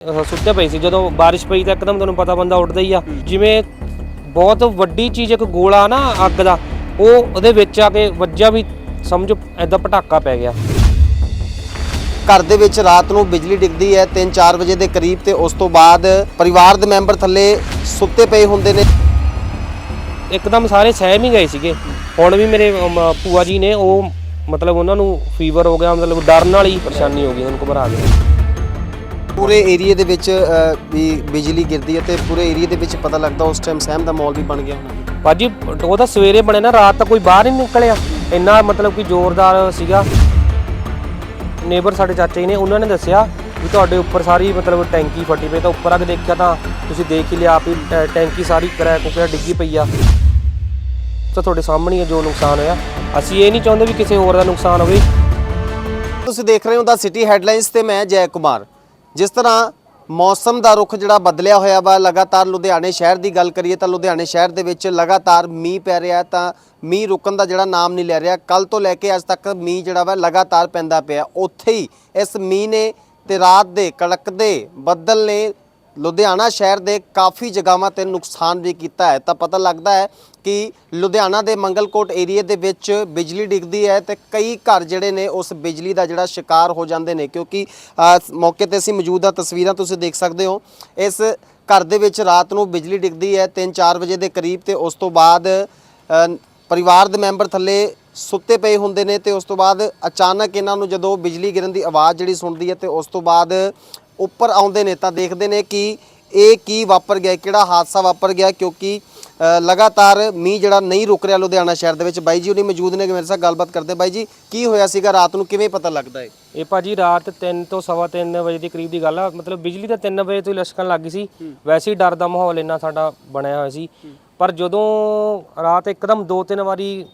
ਸੁੱਤੇ ਪਈ ਸੀ। ਜਦੋਂ ਬਾਰਿਸ਼ ਪਈ ਤਾਂ ਇੱਕਦਮ ਤੁਹਾਨੂੰ ਪਤਾ ਬੰਦਾ ਉੱਠਦਾ ਹੀ ਆ। ਜਿਵੇਂ ਬਹੁਤ ਵੱਡੀ ਚੀਜ਼ ਇੱਕ ਗੋਲਾ ਨਾ ਅੱਗ ਦਾ ਉਹ ਉਹਦੇ ਵਿੱਚ ਆ ਕੇ ਵੱਜਿਆ ਵੀ ਸਮਝੋ ਐਦਾਂ ਪਟਾਕਾ ਪੈ ਗਿਆ। ਘਰ ਦੇ ਵਿੱਚ ਰਾਤ ਨੂੰ ਬਿਜਲੀ ਡਿੱਗਦੀ ਹੈ 3-4 ਵਜੇ ਦੇ ਕਰੀਬ ਤੇ ਉਸ ਤੋਂ ਬਾਅਦ ਪਰਿਵਾਰ ਦੇ ਮੈਂਬਰ ਥੱਲੇ ਸੁੱਤੇ ਪਏ ਹੁੰਦੇ ਨੇ। ਇੱਕਦਮ ਸਾਰੇ ਸਹਿਮ ਹੀ ਗਏ ਸੀਗੇ। ਹੁਣ ਵੀ ਮੇਰੇ ਅਮ, ਭੂਆ ਜੀ ਨੇ ਉਹ ਮਤਲਬ ਉਹਨਾਂ ਨੂੰ ਫੀਵਰ ਹੋ ਗਿਆ ਮਤਲਬ ਡਰਨ ਵਾਲੀ ਪਰੇਸ਼ਾਨੀ ਹੋ ਗਈ ਉਹਨਾਂ ਨੂੰ ਘਬਰਾ ਗਏ। ਪੂਰੇ ਏਰੀਆ ਦੇ ਵਿੱਚ ਵੀ ਬਿਜਲੀ ਗਿਰਦੀ ਹੈ ਤੇ ਪੂਰੇ ਏਰੀਆ ਦੇ ਵਿੱਚ ਪਤਾ ਲੱਗਦਾ ਉਸ ਟਾਈਮ ਸਹਿਮ ਦਾ ਮਾਹੌਲ ਵੀ ਬਣ ਗਿਆ ਹੋਣਾ। ਭਾਜੀ ਉਹ ਤਾਂ ਸਵੇਰੇ ਬਣੇ ਨਾ ਰਾਤ ਤਾਂ ਕੋਈ ਬਾਹਰ ਹੀ ਨਿਕਲਿਆ। ਇੰਨਾ ਮਤਲਬ ਕਿ ਜ਼ੋਰਦਾਰ ਸੀਗਾ। ਨੇਬਰ ਸਾਡੇ ਚਾਚੇ ਨੇ ਉਹਨਾਂ ਨੇ ਦੱਸਿਆ ਵੀ ਤੁਹਾਡੇ ਉੱਪਰ ਸਾਰੀ ਮਤਲਬ ਟੈਂਕੀ ਫਟੀ ਪਈ ਤਾਂ ਉੱਪਰ ਆ ਕੇ ਦੇਖਿਆ ਤਾਂ ਤੁਸੀਂ ਦੇਖ ਹੀ ਲਿਆ ਆਪ ਹੀ ਟੈਂਕੀ ਸਾਰੀ ਕਰੈਕ ਹੋ ਕੇ ਡਿੱਗੀ ਪਈ ਆ। ਤਾਂ ਤੁਹਾਡੇ ਸਾਹਮਣੇ ਹੈ ਜੋ ਨੁਕਸਾਨ ਹੋਇਆ। ਅਸੀਂ ਇਹ ਨਹੀਂ ਚਾਹੁੰਦੇ ਵੀ ਕਿਸੇ ਹੋਰ ਦਾ ਨੁਕਸਾਨ ਹੋਵੇ। ਤੁਸੀਂ ਦੇਖ ਰਹੇ ਹੋ ਦਾ ਸਿਟੀ ਹੈਡਲਾਈਨਸ ਤੇ ਮੈਂ ਜੈ ਕੁਮਾਰ। ਜਿਸ ਤਰ੍ਹਾਂ ਮੌਸਮ ਦਾ ਰੁਖ ਜਿਹੜਾ ਬਦਲਿਆ ਹੋਇਆ ਵਾ, ਲਗਾਤਾਰ ਲੁਧਿਆਣੇ ਸ਼ਹਿਰ ਦੀ ਗੱਲ ਕਰੀਏ ਤਾਂ ਲੁਧਿਆਣੇ ਸ਼ਹਿਰ ਦੇ ਵਿੱਚ ਲਗਾਤਾਰ ਮੀਂਹ ਪੈ ਰਿਹਾ ਤਾਂ ਮੀਂਹ ਰੁਕਣ ਦਾ ਜਿਹੜਾ ਨਾਮ ਨਹੀਂ ਲੈ ਰਿਹਾ। ਕੱਲ ਤੋਂ ਲੈ ਕੇ ਅੱਜ ਤੱਕ ਮੀਂਹ ਜਿਹੜਾ ਵਾ ਲਗਾਤਾਰ ਪੈਂਦਾ ਪਿਆ। ਉੱਥੇ ਹੀ ਇਸ ਮੀਂਹ ਨੇ ਤੇ ਰਾਤ ਦੇ ਕੜਕਦੇ ਬੱਦਲ ਨੇ ਲੁਧਿਆਣਾ ਸ਼ਹਿਰ ਦੇ ਕਾਫੀ ਜਗ੍ਹਾਵਾਂ ਤੇ ਨੁਕਸਾਨ ਵੀ ਕੀਤਾ ਹੈ। ਤਾਂ ਪਤਾ ਲੱਗਦਾ ਹੈ ਕਿ ਲੁਧਿਆਣਾ ਦੇ ਮੰਗਲਕੋਟ ਏਰੀਆ ਦੇ ਵਿੱਚ ਬਿਜਲੀ ਡਿੱਗਦੀ ਹੈ ਤੇ ਕਈ ਘਰ ਜਿਹੜੇ ਨੇ ਉਸ ਬਿਜਲੀ ਦਾ ਜਿਹੜਾ ਸ਼ਿਕਾਰ ਹੋ ਜਾਂਦੇ ਨੇ। ਕਿਉਂਕਿ ਮੌਕੇ ਤੇ ਅਸੀਂ ਮੌਜੂਦ ਆ ਤਸਵੀਰਾਂ ਤੁਸੀਂ ਦੇਖ ਸਕਦੇ ਹੋ। ਇਸ ਘਰ ਦੇ ਵਿੱਚ ਰਾਤ ਨੂੰ ਬਿਜਲੀ ਡਿੱਗਦੀ ਹੈ 3-4 ਵਜੇ ਦੇ ਕਰੀਬ ਤੇ ਉਸ ਤੋਂ ਬਾਅਦ ਪਰਿਵਾਰ ਦੇ ਮੈਂਬਰ ਥੱਲੇ ਸੁੱਤੇ ਪਏ ਹੁੰਦੇ ਨੇ ਤੇ ਉਸ ਤੋਂ ਬਾਅਦ ਅਚਾਨਕ ਇਹਨਾਂ ਨੂੰ ਜਦੋਂ ਬਿਜਲੀ ਗਿਰਨ ਦੀ ਆਵਾਜ਼ ਜਿਹੜੀ ਸੁਣਦੀ ਹੈ ਤੇ ਉਸ ਤੋਂ ਬਾਅਦ ਉੱਪਰ ਆਉਂਦੇ ਨੇ ਤਾਂ ਦੇਖਦੇ ਨੇ ਕਿ ਇਹ ਕੀ ਵਾਪਰ ਗਿਆ ਕਿਹੜਾ ਹਾਦਸਾ ਵਾਪਰ ਗਿਆ ਕਿਉਂਕਿ ਲਗਾਤਾਰ ਮੀਂਹ ਜਿਹੜਾ ਨਹੀਂ ਰੁਕ ਰਿਹਾ ਲੁਧਿਆਣਾ ਸ਼ਹਿਰ ਦੇ ਵਿੱਚ। ਬਾਈ ਜੀ ਉਹਨੇ ਮੌਜੂਦ ਨੇ ਮੇਰੇ ਨਾਲ ਗੱਲਬਾਤ ਕਰਦੇ। ਬਾਈ ਜੀ ਕੀ ਹੋਇਆ ਸੀਗਾ? ਰਾਤ ਨੂੰ ਕਿਵੇਂ ਪਤਾ ਲੱਗਦਾ ਹੈ ਇਹ ਭਾਜੀ ਰਾਤ 3 ਤੋਂ ਸਵਾ ਤਿੰਨ ਵਜੇ ਦੇ ਕਰੀਬ ਦੀ ਗੱਲ ਆ। ਮਤਲਬ ਬਿਜਲੀ ਤਾਂ 3 ਵਜੇ ਤੋਂ ਹੀ ਲਸ਼ਕਣ ਲੱਗ ਗਈ ਸੀ। ਵੈਸੇ ਹੀ ਡਰ ਦਾ ਮਾਹੌਲ ਇੰਨਾ ਸਾਡਾ ਬਣਿਆ ਹੋਇਆ ਸੀ। ਪਰ ਜਦੋਂ ਰਾਤ ਇੱਕਦਮ ਦੋ ਤਿੰਨ ਵਾਰੀ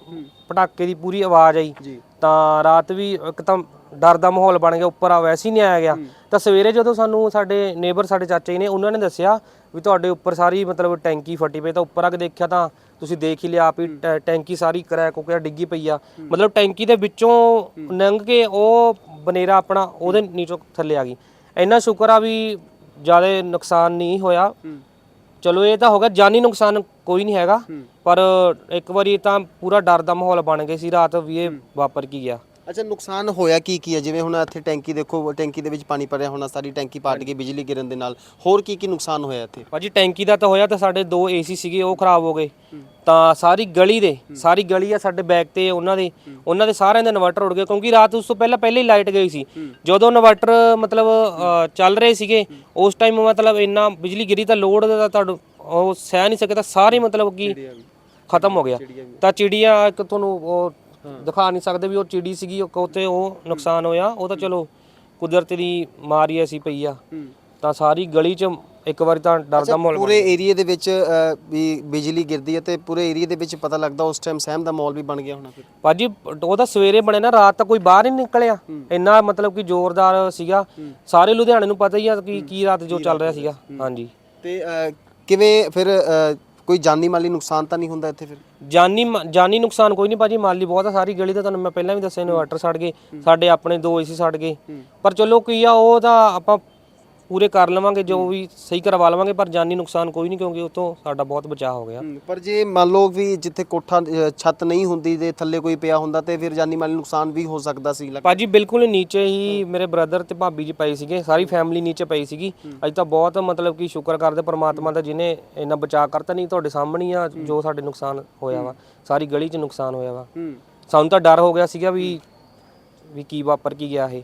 ਪਟਾਕੇ ਦੀ ਪੂਰੀ ਆਵਾਜ਼ ਆਈ ਤਾਂ ਰਾਤ ਵੀ ਇੱਕਦਮ ਡਰ ਦਾ ਮਾਹੌਲ ਬਣ ਗਿਆ ਉੱਪਰ ਆ ਵੈਸੇ ਹੀ ਨਹੀਂ ਆਇਆ ਗਿਆ। ਤਾਂ ਸਵੇਰੇ ਜਦੋਂ ਸਾਨੂੰ ਸਾਡੇ ਨੇਬਰ ਸਾਡੇ ਚਾਚੇ ਜੀ ਨੇ ਉਹਨਾਂ ਨੇ ਦੱਸਿਆ ਵੀ ਤੁਹਾਡੇ ਉੱਪਰ ਸਾਰੀ ਮਤਲਬ ਟੈਂਕੀ ਫਟੀ ਪਈ ਤਾਂ ਉੱਪਰ ਆ ਕੇ ਦੇਖਿਆ ਤਾਂ ਤੁਸੀਂ ਦੇਖ ਹੀ ਲਿਆ ਆਪ ਹੀ ਟੈ- ਟੈਂਕੀ ਸਾਰੀ ਕਰੈਕ ਹੋ ਕੇ ਡਿੱਗੀ ਪਈ ਆ। ਮਤਲਬ ਟੈਂਕੀ ਦੇ ਵਿੱਚੋਂ ਲੰਘ ਕੇ ਉਹ ਬਨੇਰਾ ਆਪਣਾ ਉਹਦੇ ਨੀਚੋਂ ਥੱਲੇ ਆ ਗਈ। ਇੰਨਾ ਸ਼ੁਕਰ ਆ ਵੀ ਜ਼ਿਆਦਾ ਨੁਕਸਾਨ ਨਹੀਂ ਹੋਇਆ। ਚਲੋ ਇਹ ਤਾਂ ਹੋ ਗਿਆ ਜਾਨੀ ਨੁਕਸਾਨ ਕੋਈ ਨਹੀਂ ਹੈਗਾ। ਪਰ ਇੱਕ ਵਾਰੀ ਤਾਂ ਪੂਰਾ ਡਰ ਦਾ ਮਾਹੌਲ ਬਣ ਗਿਆ ਸੀ ਰਾਤ ਵੀ ਇਹ ਵਾਪਰ ਕੀ ਗਿਆ। ਅੱਛਾ ਨੁਕਸਾਨ ਹੋਇਆ ਕੀ ਕੀ ਹੈ? ਜਿਵੇਂ ਹੁਣ ਇੱਥੇ ਟੈਂਕੀ ਦੇਖੋ ਟੈਂਕੀ ਦੇ ਵਿੱਚ ਪਾਣੀ ਭਰਿਆ ਹੋਣਾ ਸਾਰੀ ਟੈਂਕੀ ਪਾਟ ਗਈ ਬਿਜਲੀ ਗਿਰਨ ਦੇ ਨਾਲ। ਹੋਰ ਕੀ ਕੀ ਨੁਕਸਾਨ ਹੋਇਆ ਇੱਥੇ? ਭਾਜੀ ਟੈਂਕੀ ਦਾ ਤਾਂ ਹੋਇਆ ਤਾਂ ਸਾਡੇ ਦੋ ਏਸੀ ਸੀਗੇ ਉਹ ਖਰਾਬ ਹੋ ਗਏ। ਤਾਂ ਸਾਰੀ ਗਲੀ ਦੇ ਸਾਰੀ ਗਲੀ ਆ ਸਾਡੇ ਬੈਕ ਤੇ ਉਹਨਾਂ ਦੇ ਉਹਨਾਂ ਦੇ ਸਾਰਿਆਂ ਦੇ ਇਨਵਰਟਰ ਉੜ ਗਏ ਕਿਉਂਕਿ ਰਾਤ ਉਸ ਤੋਂ ਪਹਿਲਾਂ ਪਹਿਲੇ ਹੀ ਲਾਈਟ ਗਈ ਸੀ। ਜਦੋਂ ਇਨਵਰਟਰ ਮਤਲਬ ਅ, ਚੱਲ ਰਹੇ ਸੀਗੇ ਉਸ ਟਾਈਮ ਮਤਲਬ ਇੰਨਾ ਬਿਜਲੀ ਗਿਰੀ ਤਾਂ ਲੋਡ ਦਾ ਤੁਹਾਨੂੰ ਉਹ ਸਹਿ ਨਹੀਂ ਸਕਦਾ ਸਾਰੇ ਮਤਲਬ ਕਿ ਖਤਮ ਹੋ ਗਿਆ। ਤਾਂ ਚਿੜੀਆਂ ਇੱਕ ਤੁਹਾਨੂੰ ਉਹ ਦਿਖਾ ਨਹੀਂ ਸਕਦੇ ਵੀ ਉਹ ਚਿੜੀ ਸੀਗੀ ਉਹ ਕੋਤੇ ਉਹ ਨੁਕਸਾਨ ਹੋਇਆ। ਉਹ ਤਾਂ ਚਲੋ ਕੁਦਰਤ ਦੀ ਮਾਰੀ ਐਸੀ ਪਈ ਆ। ਤਾਂ ਸਾਰੀ ਗਲੀ 'ਚ ਇੱਕ ਵਾਰੀ ਤਾਂ ਡਰ ਦਾ ਮਾਹੌਲ ਪੂਰੇ ਏਰੀਆ ਦੇ ਵਿੱਚ ਵੀ ਬਿਜਲੀ ਗਿਰਦੀ ਹੈ ਤੇ ਪੂਰੇ ਏਰੀਆ ਦੇ ਵਿੱਚ ਪਤਾ ਲੱਗਦਾ ਉਸ ਟਾਈਮ ਸਹਿਮ ਦਾ ਮਾਹੌਲ ਵੀ ਬਣ ਗਿਆ ਹੋਣਾ ਫਿਰ। ਭਾਜੀ ਉਹ ਤਾਂ ਸਵੇਰੇ ਬਣੇ ਨਾ ਰਾਤ ਤਾਂ ਕੋਈ ਬਾਹਰ ਹੀ ਨਹੀਂ ਨਿਕਲਿਆ। ਇੰਨਾ ਮਤਲਬ ਕਿ ਜ਼ੋਰਦਾਰ ਸੀਗਾ। ਸਾਰੇ ਲੁਧਿਆਣੇ ਨੂੰ ਪਤਾ ਹੀ ਆ ਕਿ ਕੀ ਰਾਤ ਜੋ ਚੱਲ ਰਿਹਾ ਸੀਗਾ। ਹਾਂਜੀ। ਤੇ ਕਿਵੇਂ ਫਿਰ ਕੋਈ ਜਾਨੀ ਮਾਲੀ ਨੁਕਸਾਨ ਤਾਂ ਨਹੀਂ ਹੁੰਦਾ ਇੱਥੇ ਫਿਰ? ਜਾਨੀ ਮ- ਜਾਨੀ ਨੁਕਸਾਨ ਕੋਈ ਨਹੀਂ ਭਾਜੀ ਮਾਲੀ ਬਹੁਤ ਆ ਸਾਰੀ ਗਲੀ ਦਾ ਤੁਹਾਨੂੰ ਮੈਂ ਪਹਿਲਾਂ ਵੀ ਦੱਸਿਆ ਇਨਵਰਟਰ ਸੜ ਗਏ ਸਾਡੇ ਆਪਣੇ ਦੋ ਏਸੀ ਸੜ ਗਏ। ਪਰ ਚਲੋ ਕੀ ਆ ਉਹ ਤਾਂ ਆਪਾਂ ਪੂਰੇ ਕਰ ਲਵਾਂਗੇ ਜੋ ਵੀ ਸਹੀ ਕਰਵਾ ਲਵਾਂਗੇ ਪਰ ਜਾਨੀ ਨੁਕਸਾਨ ਕੋਈ ਨਹੀਂ ਕਿਉਂਕਿ ਉਹ ਤੋਂ ਸਾਡਾ ਬਹੁਤ ਬਚਾਅ ਹੋ ਗਿਆ। ਪਰ ਜੇ ਮੰਨ ਲਓ ਵੀ ਜਿੱਥੇ ਕੋਠਾ ਅ, ਛੱਤ ਨਹੀਂ ਹੁੰਦੀ ਦੇ ਥੱਲੇ ਕੋਈ ਪਿਆ ਹੁੰਦਾ ਤੇ ਫਿਰ ਜਾਨੀ ਮਾਲੀ ਨੁਕਸਾਨ ਵੀ ਹੋ ਸਕਦਾ ਸੀ ਲੱਗ- ਭਾਜੀ ਬਿਲਕੁਲ ਨੀਚੇ ਹੀ ਮੇਰੇ ਬ੍ਰਦਰ ਤੇ ਭਾਬੀ ਜੀ ਪਏ ਸੀਗੇ ਸਾਰੀ ਫੈਮਿਲੀ ਨੀਚੇ ਪਈ ਸੀਗੀ। ਅੱਜ ਤਾਂ ਬਹੁਤ ਮਤਲਬ ਕਿ ਸ਼ੁਕਰ ਕਰਦੇ ਪ੍ਰਮਾਤਮਾ ਦਾ ਜਿਨੇ ਇੰਨਾ ਬਚਾਅ ਕਰਤਾ ਨਹੀਂ ਤੁਹਾਡੇ ਸਾਹਮਣੇ ਹੀ ਆ ਜੋ ਸਾਡੇ ਨੁਕਸਾਨ ਹੋਇਆ ਵਾ ਸਾਰੀ ਗਲੀ 'ਚ ਨੁਕਸਾਨ ਹੋਇਆ ਵਾ। ਸਾਨੂੰ ਤਾਂ ਡਰ ਹੋ ਗਿਆ ਸੀਗਾ ਵੀ ਵੀ ਕੀ ਵਾਪਰ ਕੀ ਗਿਆ ਇਹ।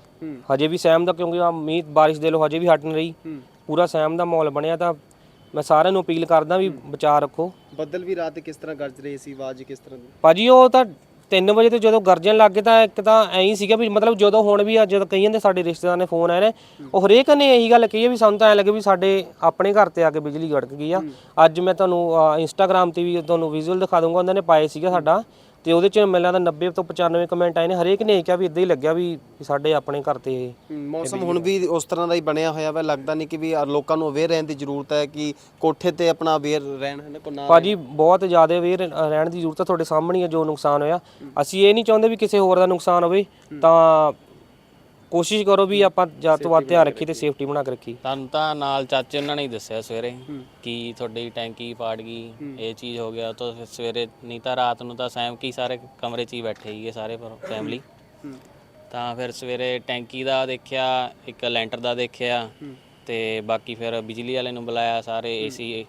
ਹਜੇ ਵੀ ਸਹਿਮ ਦਾ ਕਿਉਂਕਿ ਆ ਮੀਂਹ ਬਾਰਿਸ਼ ਦੇ ਲੋ ਹਜੇ ਵੀ ਹਟ ਨਹੀਂ ਰਹੀ। ਪੂਰਾ ਸਹਿਮ ਦਾ ਮਾਹੌਲ ਬਣਿਆ ਤਾਂ ਮੈਂ ਸਾਰਿਆਂ ਨੂੰ ਅਪੀਲ ਕਰਦਾ ਵੀ ਬਚਾਅ ਰੱਖੋ। ਬੱਦਲ ਵੀ ਰਾਤ ਕਿਸ ਤਰ੍ਹਾਂ ਗਰਜ ਰਹੇ ਸੀ ਆਵਾਜ਼ ਕਿਸ ਤਰ੍ਹਾਂ ਦੀ? ਭਾਜੀ ਉਹ ਤਾਂ 3 ਵਜੇ ਤੋਂ ਜਦੋਂ ਗਰਜਣ ਲੱਗ ਗਏ ਤਾਂ ਇੱਕ ਤਾਂ ਐਂ ਹੀ ਸੀਗਾ ਵੀ ਮਤਲਬ ਜਦੋਂ ਹੁਣ ਵੀ ਜਦੋਂ ਕਈਆਂ ਦੇ ਸਾਡੇ ਰਿਸ਼ਤੇਦਾਰ ਨੇ ਫੋਨ ਆਏ ਨੇ ਉਹ ਹਰੇਕ ਨੇ ਇਹੀ ਗੱਲ ਕਹੀ ਹੈ ਵੀ ਸਾਨੂੰ ਤਾਂ ਐਂ ਲੱਗੇ ਵੀ ਸਾਡੇ ਆਪਣੇ ਘਰ ਤੇ ਆ ਕੇ ਬਿਜਲੀ ਗੜਕ ਗਈ ਆ। ਅੱਜ ਮੈਂ ਤੁਹਾਨੂੰ ਇੰਸਟਾਗ੍ਰam ਤੇ ਵੀ ਤੁਹਾਨੂੰ ਵਿਜ਼ੂਅਲ ਦਿਖਾ ਦੂੰਗਾ ਉਹਨਾਂ ਨੇ ਪਾਏ ਸੀਗਾ ਸਾਡਾ। ਤੇ ਉਹਦੇ ਚ ਮੈਨੂੰ ਲੱਗਦਾ 90 ਤੋਂ 95 ਕਮੈਂਟ ਆਏ ਨੇ ਹਰੇਕ ਨੇ ਇਹ ਕਿਹਾ ਵੀ ਇਦਾਂ ਹੀ ਲੱਗਿਆ ਵੀ ਸਾਡੇ ਆਪਣੇ ਘਰ ਤੇ ਇਹ ਮੌਸਮ ਹੁਣ ਵੀ ਉਸ ਤਰ੍ਹਾਂ ਦਾ ਹੀ ਬਣਿਆ ਹੋਇਆ ਵਾ ਲੱਗਦਾ ਨਹੀਂ ਕਿ ਵੀ ਲੋਕਾਂ ਨੂੰ ਅਵੇਅਰ ਰਹਿਣ ਦੀ ਜ਼ਰੂਰਤ ਹੈ ਕਿ ਕੋਠੇ ਤੇ ਆਪਣਾ ਅਵੇਅਰ ਰਹਿਣ ਹੈ ਨਾ ਕੋ ਨਾ ਭਾਜੀ ਬਹੁਤ ਜ਼ਿਆਦਾ ਅਵੇਅਰ ਰਹਿਣ ਦੀ ਜ਼ਰੂਰਤ ਹੈ ਤੁਹਾਡੇ ਸਾਹਮਣੇ ਹੀ ਹੈ ਜੋ ਨੁਕਸਾਨ ਹੋਇਆ। ਅਸੀਂ ਇਹ ਨਹੀਂ ਚਾਹੁੰਦੇ ਵੀ ਕਿਸੇ ਹੋਰ ਦਾ ਨੁਕਸਾਨ ਹੋਵੇ ਤਾਂ ਕੋਸ਼ਿਸ਼ ਕਰੋ ਵੀ ਆਪਾਂ ਜ਼ਿਆਦਾ ਤੋਂ ਵੱਧ ਧਿਆਨ ਰੱਖੀ ਤੇ ਸੇਫਟੀ ਬਣਾ ਕੇ ਰੱਖੀ ਸਾਨੂੰ ਤਾਂ ਨਾਲ ਚਾਚੇ ਉਹਨਾਂ ਨੇ ਹੀ ਦੱਸਿਆ ਸਵੇਰੇ ਕਿ ਤੁਹਾਡੀ ਟੈਂਕੀ ਪਾੜ ਗਈ ਇਹ ਚੀਜ਼ ਹੋ ਗਿਆ ਤਾਂ ਫਿਰ ਸਵੇਰੇ ਨਹੀਂ ਤਾਂ ਰਾਤ ਨੂੰ ਤਾਂ ਸੈਮ ਕੀ ਸਾਰੇ ਕਮਰੇ 'ਚ ਹੀ ਬੈਠੇ ਸੀਗੇ ਸਾਰੇ ਫੈਮਿਲੀ ਤਾਂ ਫਿਰ ਸਵੇਰੇ ਟੈਂਕੀ ਦਾ ਦੇਖਿਆ ਇੱਕ ਲੈਂਟਰ ਦਾ ਦੇਖਿਆ ਤੇ ਬਾਕੀ ਫਿਰ ਬਿਜਲੀ ਵਾਲੇ ਨੂੰ ਬੁਲਾਇਆ ਸਾਰੇ ਏਸੀ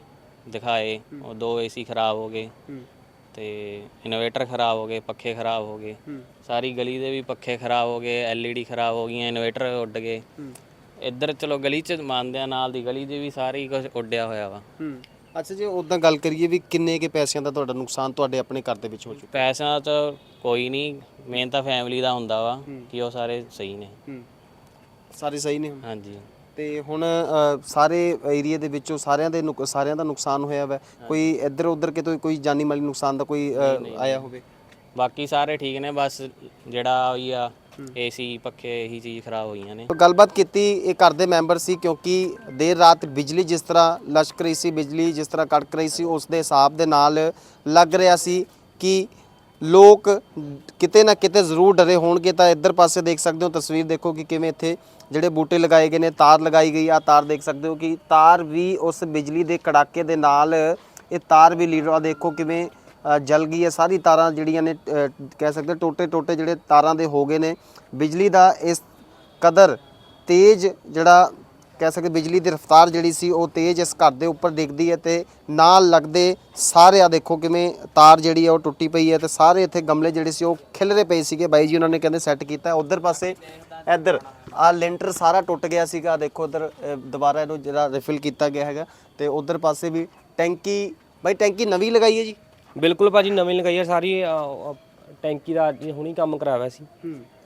ਦਿਖਾਏ ਉਹ ਦੋ ਏਸੀ ਖਰਾਬ ਹੋ ਗਏ। ਤੇ ਇਨਵੇਟਰ ਖਰਾਬ ਹੋ ਗਏ ਪੱਖੇ ਖਰਾਬ ਹੋ ਗਏ। ਸਾਰੀ ਗਲੀ ਦੇ ਵੀ ਪੱਖੇ ਖਰਾਬ ਹੋ ਗਏ ਐਲਈਡੀ ਖਰਾਬ ਹੋ ਗਈਆਂ ਇਨਵੇਟਰ ਉੱਡ ਗਏ। ਇੱਧਰ ਚਲੋ ਗਲੀ ਚ ਮੰਨਦੇ ਆ ਨਾਲ ਦੀ ਗਲੀ 'ਚ ਵੀ ਸਾਰੀ ਕੁਝ ਉੱਡਿਆ ਹੋਇਆ ਵਾ। ਅੱਛਾ ਜੀ ਉਦਾਂ ਗੱਲ ਕਰੀਏ ਵੀ ਕਿੰਨੇ ਕੇ ਪੈਸਿਆਂ ਦਾ ਤੁਹਾਡਾ ਨੁਕਸਾਨ ਤੁਹਾਡੇ ਆਪਣੇ ਘਰ ਦੇ ਵਿੱਚ ਹੋ ਚੁੱਕਾ? ਪੈਸਿਆਂ 'ਚ ਕੋਈ ਨਹੀਂ ਮੇਨ ਤਾਂ ਫੈਮਿਲੀ ਦਾ ਹੁੰਦਾ ਵਾ ਕਿ ਉਹ ਸਾਰੇ ਸਹੀ ਨੇ। ਸਾਰੇ ਸਹੀ ਨੇ ਹਾਂਜੀ। ਤੇ ਹੁਣ ਅ, ਸਾਰੇ ਏਰੀਆ ਦੇ ਵਿੱਚੋਂ ਸਾਰਿਆਂ ਦੇ ਨੁਕ- ਸਾਰਿਆਂ ਦਾ ਨੁਕਸਾਨ ਹੋਇਆ ਵਾ। ਕੋਈ ਇੱਧਰ ਉੱਧਰ ਕਿਤੋਂ ਕੋਈ ਜਾਨੀ ਮਾਲੀ ਨੁਕਸਾਨ ਦਾ ਕੋਈ ਅ, ਆਇਆ ਹੋਵੇ? ਬਾਕੀ ਸਾਰੇ ਠੀਕ ਨੇ ਬਸ ਜਿਹੜਾ ਹੋਈ ਆ ਏਸੀ ਪੱਖੇ ਇਹੀ ਚੀਜ਼ ਖਰਾਬ ਹੋਈਆਂ ਨੇ। ਗੱਲਬਾਤ ਕੀਤੀ ਇਹ ਘਰ ਦੇ ਮੈਂਬਰ ਸੀ ਕਿਉਂਕਿ ਦੇਰ ਰਾਤ ਬਿਜਲੀ ਜਿਸ ਤਰ੍ਹਾਂ ਲਸ਼ਕ ਰਹੀ ਸੀ ਬਿਜਲੀ ਜਿਸ ਤਰ੍ਹਾਂ ਕੜਕ ਰਹੀ ਸੀ ਉਸ ਦੇ ਹਿਸਾਬ ਦੇ ਨਾਲ ਲੱਗ ਰਿਹਾ ਸੀ ਕਿ ਲੋਕ ਕਿਤੇ ਨਾ ਕਿਤੇ ਜ਼ਰੂਰ ਡਰੇ ਹੋਣਗੇ। ਤਾਂ ਇੱਧਰ ਪਾਸੇ ਦੇਖ ਸਕਦੇ ਹੋ ਤਸਵੀਰ ਦੇਖੋ ਕਿ ਕਿਵੇਂ ਇੱਥੇ ਜਿਹੜੇ ਬੂਟੇ ਲਗਾਏ ਗਏ ਨੇ, ਤਾਰ ਲਗਾਈ ਗਈ। ਆ ਤਾਰ ਦੇਖ ਸਕਦੇ ਹੋ ਕਿ ਤਾਰ ਵੀ ਉਸ ਬਿਜਲੀ ਦੇ ਕੜਾਕੇ ਦੇ ਨਾਲ, ਇਹ ਤਾਰ ਵੀ ਲੀਡਰ ਆ ਦੇਖੋ ਕਿਵੇਂ ਜਲ ਗਈ ਹੈ। ਸਾਰੀ ਤਾਰਾਂ ਜਿਹੜੀਆਂ ਨੇ ਕਹਿ ਸਕਦੇ ਟੋਟੇ ਟੋਟੇ ਜਿਹੜੇ ਤਾਰਾਂ ਦੇ ਹੋ ਗਏ ਨੇ। ਬਿਜਲੀ ਦਾ ਇਸ ਕਦਰ ਤੇਜ਼ ਜਿਹੜਾ, ਕਹਿ ਸਕਦੇ ਬਿਜਲੀ ਦੀ ਰਫ਼ਤਾਰ ਜਿਹੜੀ ਸੀ, ਉਹ ਤੇਜ਼ ਇਸ ਘਰ ਦੇ ਉੱਪਰ ਡਿੱਗਦੀ ਹੈ ਤੇ ਨਾਲ ਲੱਗਦੇ ਸਾਰੇ ਆ ਦੇਖੋ ਕਿਵੇਂ ਤਾਰ ਜਿਹੜੀ ਹੈ ਉਹ ਟੁੱਟੀ ਪਈ ਹੈ ਤੇ ਸਾਰੇ ਇੱਥੇ ਗਮਲੇ ਜਿਹੜੇ ਸੀ, ਉਹ ਖਿਲਰੇ ਪਏ ਸੀਗੇ। ਬਾਈ ਜੀ, ਉਹਨਾਂ ਨੇ ਕਹਿੰਦੇ ਸੈੱਟ ਕੀਤਾ। ਉਧਰ ਪਾਸੇ ਇੱਧਰ ਆ ਲੈਂਟਰ ਸਾਰਾ ਟੁੱਟ ਗਿਆ ਸੀਗਾ। ਦੇਖੋ ਉਧਰ ਦੁਬਾਰਾ ਇਹਨੂੰ ਜਿਹੜਾ ਰਿਫਿਲ ਕੀਤਾ ਗਿਆ ਹੈਗਾ। ਤੇ ਉਧਰ ਪਾਸੇ ਵੀ ਟੈਂਕੀ ਬਾਈ ਟੈਂਕੀ ਨਵੀਂ ਲਗਾਈ ਹੈ ਜੀ? ਬਿਲਕੁਲ ਭਾਜੀ ਨਵੀਂ ਲਗਾਈ ਆ ਸਾਰੀ ਟੈਂਕੀ ਦਾ ਅੱਜ ਹੁਣੀ ਕੰਮ ਕਰਾਇਆ ਸੀ।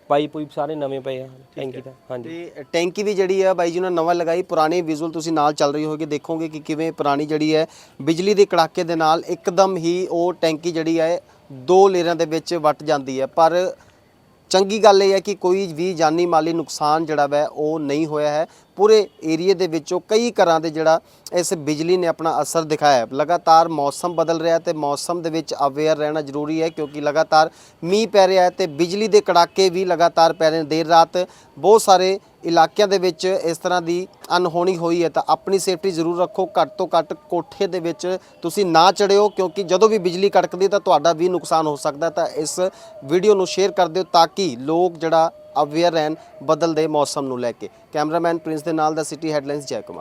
ਪਾਈਪ ਪੂਈਪ ਸਾਰੇ ਨਵੇਂ ਪਏ ਆ ਟੈਂਕੀ ਦਾ ਹਾਂਜੀ। ਤੇ ਟੈਂਕੀ ਵੀ ਜਿਹੜੀ ਹੈ ਬਾਈ ਜੀ ਨੇ ਨਵਾਂ ਲਗਾਈ। ਪੁਰਾਣੀ ਵਿਜ਼ੂਅਲ ਤੁਸੀਂ ਨਾਲ ਚੱਲ ਰਹੀ ਹੋਗੇ ਦੇਖੋਗੇ ਕਿ ਕਿਵੇਂ ਪੁਰਾਣੀ ਜਿਹੜੀ ਹੈ ਬਿਜਲੀ ਦੇ ਕੜਾਕੇ ਦੇ ਨਾਲ ਇੱਕਦਮ ਹੀ ਉਹ ਟੈਂਕੀ ਜਿਹੜੀ ਹੈ ਦੋ ਲੇਅਰਾਂ ਦੇ ਵਿੱਚ ਵੱਟ ਜਾਂਦੀ ਹੈ। ਪਰ ਚੰਗੀ ਗੱਲ ਇਹ ਹੈ ਕਿ ਕੋਈ ਵੀ ਜਾਨੀ ਮਾਲੀ ਨੁਕਸਾਨ ਜਿਹੜਾ ਵੈ ਉਹ ਨਹੀਂ ਹੋਇਆ ਹੈ। ਪੂਰੇ ਏਰੀਏ ਦੇ ਵਿੱਚੋਂ ਕਈ ਘਰਾਂ ਦੇ ਜਿਹੜਾ ਇਸ ਬਿਜਲੀ ਨੇ ਆਪਣਾ ਅਸਰ ਦਿਖਾਇਆ ਹੈ। ਲਗਾਤਾਰ ਮੌਸਮ ਬਦਲ ਰਿਹਾ ਹੈ ਤੇ ਮੌਸਮ ਦੇ ਵਿੱਚ ਅਵੇਅਰ ਰਹਿਣਾ ਜ਼ਰੂਰੀ ਹੈ ਕਿਉਂਕਿ ਲਗਾਤਾਰ ਮੀਂਹ ਪੈ ਰਿਹਾ ਹੈ ਤੇ ਬਿਜਲੀ ਦੇ ਕੜਾਕੇ ਵੀ ਲਗਾਤਾਰ ਪੈ ਰਹੇ ਨੇ। ਦੇਰ ਰਾਤ ਬਹੁਤ ਸਾਰੇ ਇਲਾਕਿਆਂ ਦੇ ਵਿੱਚ ਇਸ ਤਰ੍ਹਾਂ ਦੀ ਅਨਹੋਣੀ ਹੋਈ ਹੈ ਤਾਂ ਆਪਣੀ ਸੇਫਟੀ ਜ਼ਰੂਰ ਰੱਖੋ। ਘੱਟ ਤੋਂ ਘੱਟ ਕੋਠੇ ਦੇ ਵਿੱਚ ਤੁਸੀਂ ਨਾ ਚੜਿਓ ਕਿਉਂਕਿ ਜਦੋਂ ਵੀ ਬਿਜਲੀ ਕੜਕਦੀ ਤਾਂ ਤੁਹਾਡਾ ਵੀ ਨੁਕਸਾਨ ਹੋ ਸਕਦਾ ਤਾਂ ਇਸ ਵੀਡੀਓ ਨੂੰ ਸ਼ੇਅਰ ਕਰ ਦਿਓ ਤਾਂ ਕਿ ਲੋਕ ਜਿਹੜਾ ਅਵੇਅਰ ਰਹਿਣ ਬਦਲਦੇ ਮੌਸਮ ਨੂੰ ਲੈ ਕੇ। ਕੈਮਰਾਮੈਨ ਪ੍ਰਿੰਸ ਦੇ ਨਾਲ ਦਾ ਸਿਟੀ ਹੈਡਲਾਈਨਸ ਜੈ ਕੁਮਾਰ